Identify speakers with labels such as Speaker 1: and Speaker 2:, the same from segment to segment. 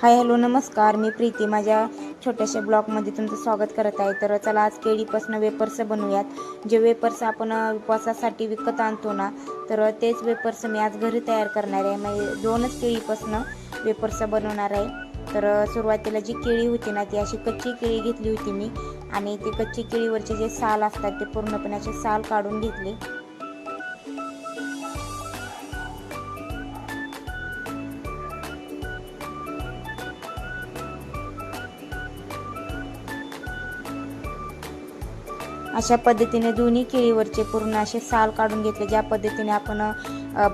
Speaker 1: Hi hello नमस्कार. मी प्रीती. माझ्या छोट्याशा ब्लॉगमध्ये तुमचं स्वागत करत आहे. तर चला आज केळीपासून वेपर्स बनवूयात. जे वेपर्स आपण उपवासासाठी विकत आणतो ना तर तेच वेपर्स मी आज घरी तयार करणार आहे. म्हणजे दोनच केळीपासून वेपर्स बनवणार आहे. तर सुरुवातीला जी केळी होती ना ती अशी कच्ची केळी घेतली होती मी. आणि ती कच्ची केळीवरचे जे साल असतात ते पूर्णपणे असे साल काढून घेतले. अशा पद्धतीने दोन्ही केळीवरचे पूर्ण असे साल काढून घेतले. ज्या पद्धतीने आपण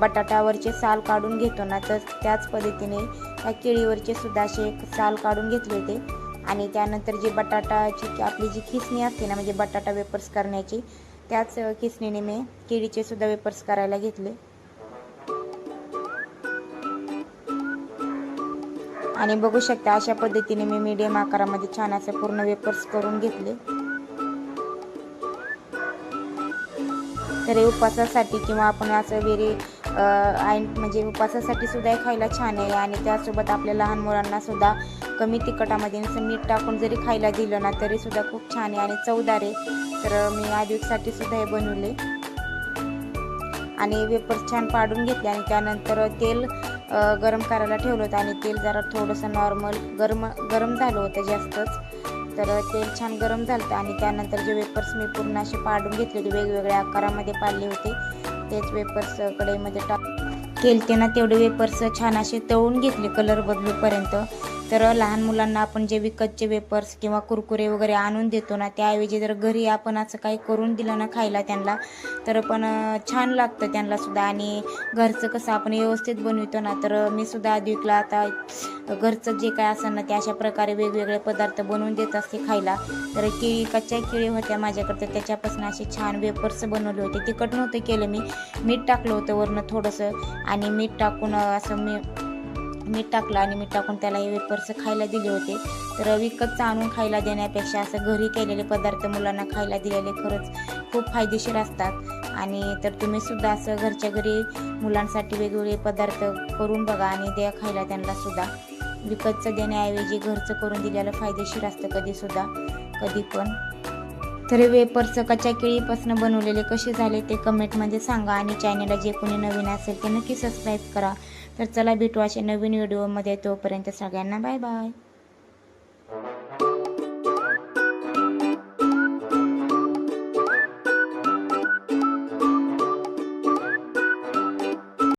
Speaker 1: बटाट्यावरचे साल काढून घेतो ना तर त्याच पद्धतीने त्या केळीवरचे सुद्धा असे एक साल काढून घेतले होते. आणि त्यानंतर जी बटाटाची आपली जी खिसणी असते ना म्हणजे बटाटा वेपर्स करण्याची त्याच खिसणीने मी केळीचे सुद्धा वेपर्स करायला घेतले. आणि बघू शकता अशा पद्धतीने मी मीडियम आकारामध्ये छान असे पूर्ण वेपर्स करून घेतले. तर हे उपवासासाठी किंवा आपण असं वेरे म्हणजे उपवासासाठी सुद्धा हे खायला छान आहे आणि त्यासोबत आपल्या लहान मुलांना सुद्धा कमी तिखटामध्ये असं मीठ टाकून जरी खायला दिलं ना तरी सुद्धा खूप छान आहे आणि चवदार आहे. तर मी आदिवसाठी सुद्धा हे बनवले. आणि वेपर छान पाडून घेतले आणि त्यानंतर तेल गरम करायला ठेवलं होतं आणि तेल जरा थोडंसं नॉर्मल गरम गरम झालं होतं जास्तच. तर तेल छान गरम झालं होतं आणि त्यानंतर जे वेपर्स मी पूर्ण असे पाडून घेतले होते वेगवेगळ्या आकारामध्ये पाडले होते तेच वेपर्स कढईमध्ये टाक केलते ना तेवढे वेपर्स छान असे तळून घेतले कलर बदलूपर्यंत. तर लहान मुलांना आपण जे विकतचे वेपर्स किंवा कुरकुरे वगैरे आणून देतो ना त्याऐवजी जर घरी आपण असं काही करून दिलं ना खायला त्यांना तर पण छान लागतं त्यांना सुद्धा. आणि घरचं कसं आपण व्यवस्थित बनवितो ना तर मी सुद्धा आदिकला आता घरचं जे काय असेल ना ते अशा प्रकारे वेगवेगळे पदार्थ बनवून देत असते खायला. तर केळी कच्च्या केळी होत्या माझ्याकडे त्याच्यापासून असे छान वेपर्स बनवले होते. तिखट नव्हतं केलं मी. मीठ टाकलं होतं वरनं थोडंसं. आणि मीठ टाकून असं मी मीठ टाकलं आणि मीठ टाकून त्याला हे वेपर्स खायला दिले होते. तर विकतचं आणून खायला देण्यापेक्षा असं घरी केलेले पदार्थ मुलांना खायला दिलेले खरंच खूप फायदेशीर असतात. आणि तर तुम्ही सुद्धा असं घरच्या घरी मुलांसाठी वेगवेगळे पदार्थ करून बघा आणि द्या खायला त्यांना सुद्धा. विकतचं देण्याऐवजी घरचं करून दिलेलं फायदेशीर असतं कधीसुद्धा कधी पण. तर हे कच्च्या केळीपासून बनवलेले कसे झाले ते कमेंटमध्ये सांगा आणि चॅनलला जे कोणी नवीन असेल ते नक्की सबस्क्राईब करा. तर चला भेटू असे नवीन व्हिडिओमध्ये तोपर्यंत सगळ्यांना बाय बाय